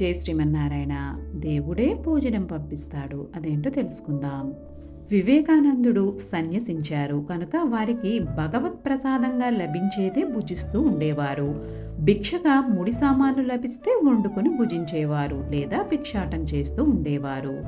జై శ్రీమన్నారాయణ. దేవుడే భోజనం పంపిస్తాడు. అదేంటో తెలుసుకుందాం. వివేకానందుడు సన్యసించారు. కనుక వారికి భగవత్ ప్రసాదంగా లభించేదే భుజిస్తూ ఉండేవారు. భిక్షగా ముడి సామాన్లు లభిస్తే వండుకొని భుజించేవారు లేదా భిక్షాటం చేస్తూ ఉండేవారు.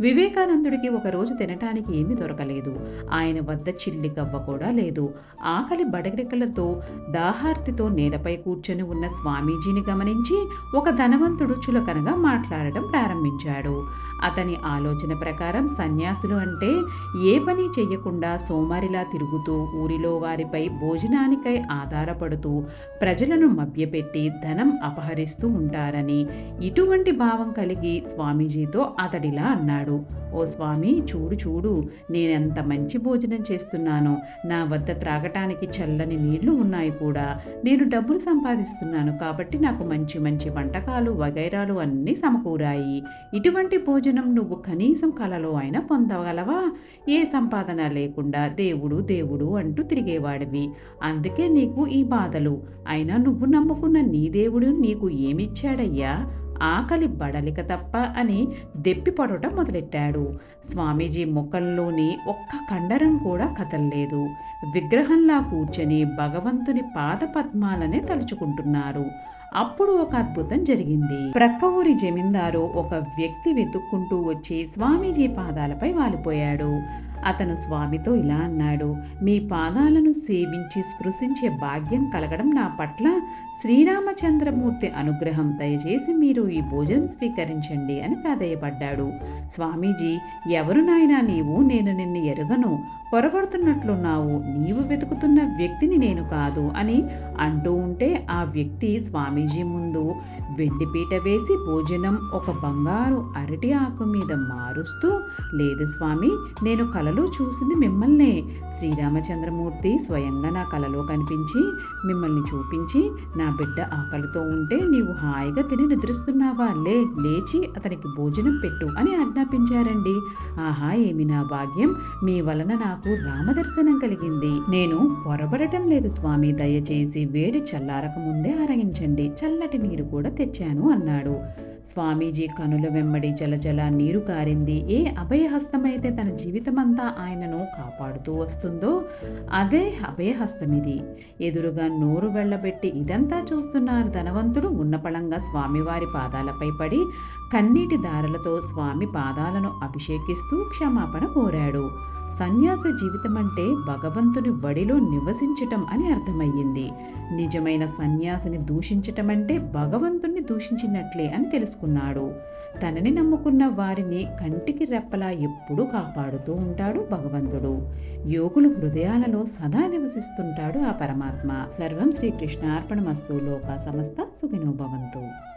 వివేకానందుడికి ఒకరోజు తినటానికి ఏమీ దొరకలేదు. ఆయన వద్ద చిల్లి గవ్వ కూడా లేదు. ఆకలి బడగడికలతో దాహార్తితో నేలపై కూర్చొని ఉన్న స్వామీజీని గమనించి ఒక ధనవంతుడు చులకనగా మాట్లాడటం ప్రారంభించాడు. అతని ఆలోచన ప్రకారం సన్యాసులు అంటే ఏ పని చెయ్యకుండా సోమారిలా తిరుగుతూ ఊరిలో వారిపై భోజనానికై ఆధారపడుతూ ప్రజలను మభ్యపెట్టి ధనం అపహరిస్తూ ఉంటారని ఇటువంటి భావం కలిగి స్వామీజీతో అతడిలా అన్నాడు. ఓ స్వామి చూడు చూడు నేనెంత మంచి భోజనం చేస్తున్నానో. నా వద్ద త్రాగటానికి చల్లని నీళ్ళు ఉన్నాయి కూడా. నేను డబ్బులు సంపాదిస్తున్నాను కాబట్టి నాకు మంచి మంచి వంటకాలు వగైరాలు అన్నీ సమకూరాయి. ఇటువంటి భోజనం నువ్వు కనీసం కలలో అయినా పొందగలవా? ఏ సంపాదన లేకుండా దేవుడు దేవుడు అంటూ తిరిగేవాడివి. అందుకే నీకు ఈ బాధలు. అయినా నువ్వు నమ్ముకున్న నీ దేవుడు నీకు ఏమిచ్చాడయ్యా? ఆకలి బడలిక తప్ప అని దెప్పిపడటం మొదలెట్టాడు. స్వామీజీ ముఖంలోని ఒక్క కండరం కూడా కదల్లేదు. విగ్రహంలా కూర్చొని భగవంతుని పాద పద్మాలనే తలుచుకుంటున్నారు. అప్పుడు ఒక అద్భుతం జరిగింది. ప్రక్క ఊరి జమీందారు ఒక వ్యక్తి వెతుక్కుంటూ వచ్చి స్వామీజీ పాదాలపై వాలిపోయాడు. అతను స్వామితో ఇలా అన్నాడు మీ పాదాలను సేవించి స్పృశించే భాగ్యం కలగడం నా పట్ల శ్రీరామచంద్రమూర్తి అనుగ్రహం దయచేసి మీరు ఈ భోజనం స్వీకరించండి అని ప్రాధేయపడ్డాడు. స్వామీజీ ఎవరు నాయనా నీవు? నేను నిన్ను ఎరుగను. పొరపడుతున్నట్లున్నావు. నీవు వెతుకుతున్న వ్యక్తిని నేను కాదు అని అంటూ ఉంటే ఆ వ్యక్తి స్వామీజీ ముందు వెండిపీట వేసి భోజనం ఒక బంగారు అరటి ఆకు మీద మారుస్తూ లేదు స్వామి నేను కలలో చూసింది మిమ్మల్నే. శ్రీరామచంద్రమూర్తి స్వయంగా నా కలలో కనిపించి మిమ్మల్ని చూపించి నా బిడ్డ ఆకలితో ఉంటే నీవు హాయిగా తిని నిద్రిస్తున్నావా? లే లేచి అతనికి భోజనం పెట్టు అని ఆజ్ఞాపించారండి. ఆహా ఏమి నా భాగ్యం? మీ వలన నాకు రామదర్శనం కలిగింది. నేను పొరబడటం లేదు స్వామి దయచేసి వేడి చల్లారక ముందే ఆరగించండి. చల్లటి నీరు కూడా తెచ్చాను అన్నాడు. స్వామీజీ కనుల వెంబడి జలజల నీరు కారింది. ఏ అభయహస్తమైతే తన జీవితమంతా ఆయనను కాపాడుతూ వస్తుందో అదే అభయహస్తం ఇది ఎదురుగా నోరు వెళ్ళబెట్టి ఇదంతా చూస్తున్నారు ధనవంతుడు ఉన్నపళంగా స్వామివారి పాదాలపై పడి కన్నీటి దారలతో స్వామి పాదాలను అభిషేకిస్తూ క్షమాపణ కోరాడు. సన్యాస జీవితం అంటే భగవంతుని వడిలో నివసించటం అని అర్థమయ్యింది. నిజమైన సన్యాసిని దూషించటం అంటే భగవంతుణ్ణి దూషించినట్లే అని తెలుసుకున్నాడు. తనని నమ్ముకున్న వారిని కంటికి రెప్పలా ఎప్పుడూ కాపాడుతూ ఉంటాడు భగవంతుడు. యోగులు హృదయాలలో సదా నివసిస్తుంటాడు ఆ పరమాత్మ. సర్వం శ్రీకృష్ణ అర్పణమస్తు లోక సమస్త సుఖినో భవంతు.